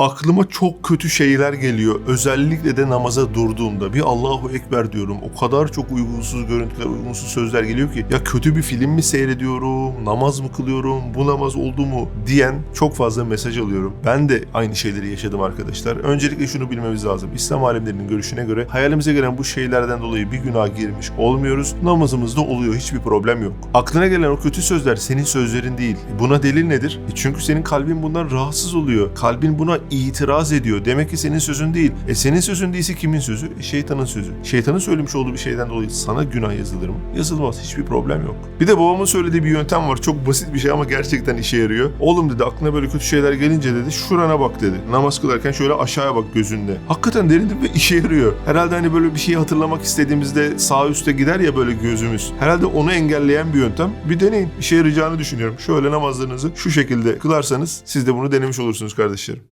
aklıma çok kötü şeyler geliyor. Özellikle de namaza durduğumda bir Allahu Ekber diyorum. O kadar çok uygunsuz görüntüler, uygunsuz sözler geliyor ki ya kötü bir film mi seyrediyorum, namaz mı kılıyorum, bu namaz oldu mu diyen çok fazla mesaj alıyorum. Ben de aynı şeyleri yaşadım arkadaşlar. Öncelikle şunu bilmemiz lazım. İslam alimlerinin görüşüne göre hayalimize gelen bu şeylerden dolayı bir günah girmiş olmuyoruz. Namazımızda oluyor. Hiçbir problem yok. Aklına gelen o kötü sözler senin sözlerin değil. Buna delil nedir? E çünkü senin kalbin bundan rahatsız oluyor. Kalbin buna itiraz ediyor. Demek ki senin sözün değil. E senin sözün değilse kimin sözü? E şeytanın sözü. Şeytanın söylemiş olduğu bir şeyden dolayı sana günah yazılır mı? Yazılmaz. Hiçbir problem yok. Bir de babamın söylediği bir yöntem var. Çok basit bir şey ama gerçekten işe yarıyor. Oğlum dedi aklına böyle kötü şeyler gelince dedi şurana bak dedi. Namaz kılarken şöyle aşağıya bak gözünde. Hakikaten derindir ve işe yarıyor. Herhalde hani böyle bir şeyi hatırlamak istediğimizde sağ üste gider ya böyle gözümüz. Herhalde onu engelleyen bir yöntem. Bir deneyin. İşe yarayacağını düşünüyorum. Şöyle namazlarınızı şu şekilde kılarsanız siz de bunu denemiş olursunuz kardeşlerim.